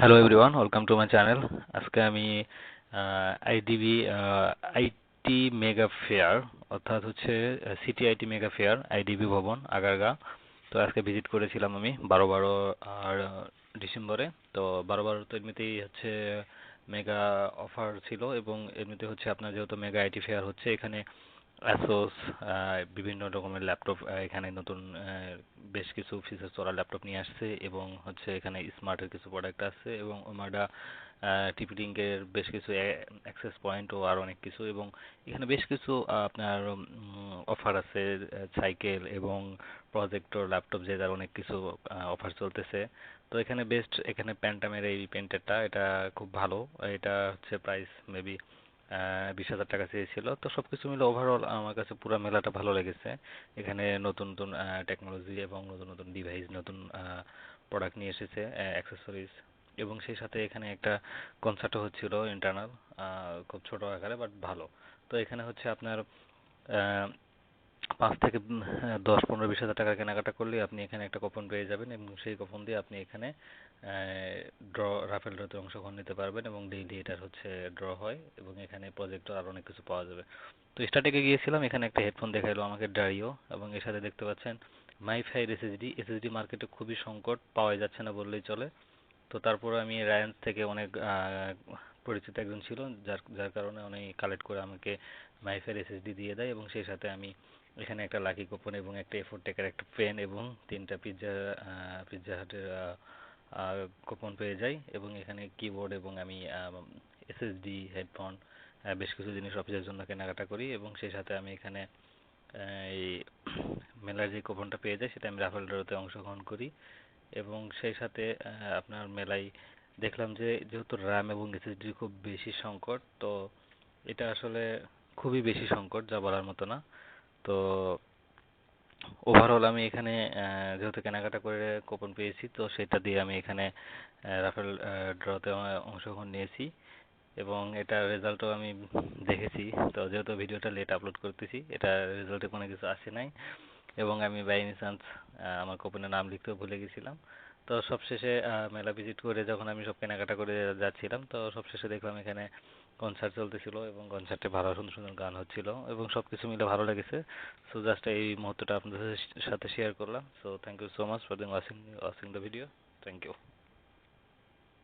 Hello everyone welcome to my channel আজকে আমি IDB IT mega fair অর্থাৎ হচ্ছে city IT mega fair IDB ভবন, আগারগা। তো আজকে ভিজিট করেছিলাম আমি বারো বারো, আর ডিসেম্বরে। তো বারো বারো তো এমনিতেই হচ্ছে মেগা অফার ছিল এবং এমনিতে হচ্ছে আপনার যেহেতু মেগা আইটি ফেয়ার হচ্ছে, এখানে অ্যাসোস বিভিন্ন রকমের ল্যাপটপ এখানে নতুন বেশ কিছু ফিচার্স ওরা ল্যাপটপ নিয়ে আসছে এবং হচ্ছে এখানে স্মার্টের কিছু প্রোডাক্ট আছে এবং ওমাডা টিপি লিঙ্কের বেশ কিছু অ্যাক্সেস পয়েন্ট ও আরও অনেক কিছু এবং এখানে বেশ কিছু আপনার অফার আছে সাইকেল এবং প্রজেক্টর ল্যাপটপ যে তার অনেক কিছু অফার চলতেছে। তো এখানে বেস্ট এখানে প্যান্টামের এই পেন্টারটা এটা খুব ভালো। এটা হচ্ছে প্রাইস মেবি বিশ হাজার টাকা চেয়েছিল। তো সব কিছু মিলে ওভারঅল আমার কাছে পুরো মেলাটা ভালো লেগেছে। এখানে নতুন নতুন টেকনোলজি এবং নতুন নতুন ডিভাইস নতুন প্রোডাক্ট নিয়ে এসেছে অ্যাক্সেসরিজ এবং সেই সাথে এখানে একটা কনসার্টও হচ্ছিল ইন্টারনাল খুব ছোট আকারে বাট ভালো। তো এখানে হচ্ছে আপনার পাঁচ থেকে দশ, পনেরো, বিশ হাজার টাকার কেনাকাটা করলে আপনি এখানে একটা কুপন পেয়ে যাবেন এবং সেই কুপন দিয়ে আপনি এখানে ড্র রাফেল ড্রতে অংশগ্রহণ নিতে পারবেন এবং ডেইলি এটার হচ্ছে ড্র হয় এবং এখানে প্রজেক্টর আর অনেক কিছু পাওয়া যাবে। তো স্টার্টিংয়ে গিয়েছিলাম, এখানে একটা হেডফোন দেখাইলো আমাকে ডারিও এবং এর সাথে দেখতে পাচ্ছেন মাইফাইয়ের এসএসডি এসএসডি মার্কেটে খুবই সংকট পাওয়া যাচ্ছে না বললেই চলে। তো তারপর আমি রায়ান্স থেকে অনেক পরিচিত একজন ছিল, যার যার কারণে উনি কালেক্ট করে আমাকে মাইফাইয়ের এসএসডি দিয়ে দেয় এবং সেই সাথে আমি এখানে একটা লাকি কুপন এবং একটা এফোর টেকের একটা পেন এবং তিনটা পিৎজা পিৎজা হাটের কুপন পেয়ে যাই এবং এখানে কিবোর্ড এবং আমি এসএসডি হেডফোন বেশ কিছু জিনিস অফিসের জন্য কেনাকাটা করি এবং সেই সাথে আমি এখানে এই মেলার যে কুপনটা পেয়ে যাই সেটা আমি রাফেল ড্রতে অংশগ্রহণ করি এবং সেই সাথে আপনার মেলায় দেখলাম যে যেহেতু র্যাম এবং এসএসডির খুব বেশি সংকট, তো এটা আসলে খুবই বেশি সংকট যা বলার মতো না। তো ওভারঅল আমি এখানে যেহেতু কেনাকাটা করে কুপন পেয়েছি, তো সেটা দিয়ে আমি এখানে রাফেল ড্রতে অংশগ্রহণ নিয়েছি এবং এটার রেজাল্টও আমি দেখেছি। তো যেহেতু ভিডিওটা লেট আপলোড করতেছি, এটা রেজাল্টে কোনো কিছু আসে নাই এবং আমি বাই এনি চান্স আমার কুপনের নাম লিখতেও ভুলে গেছিলাম। তো সবশেষে মেলা ভিজিট করে যখন আমি সব কেনাকাটা করে যাচ্ছিলাম, তো সবশেষে দেখলাম এখানে কনসার্ট চলতেছিল এবং কনসার্টে ভালো সুন্দর সুন্দর গান হচ্ছিল এবং সব কিছু মিলে ভালো লেগেছে। সো জাস্ট এই মুহূর্তটা আপনাদের সাথে শেয়ার করলাম। So thank you so much for দিং watching watching the video thank you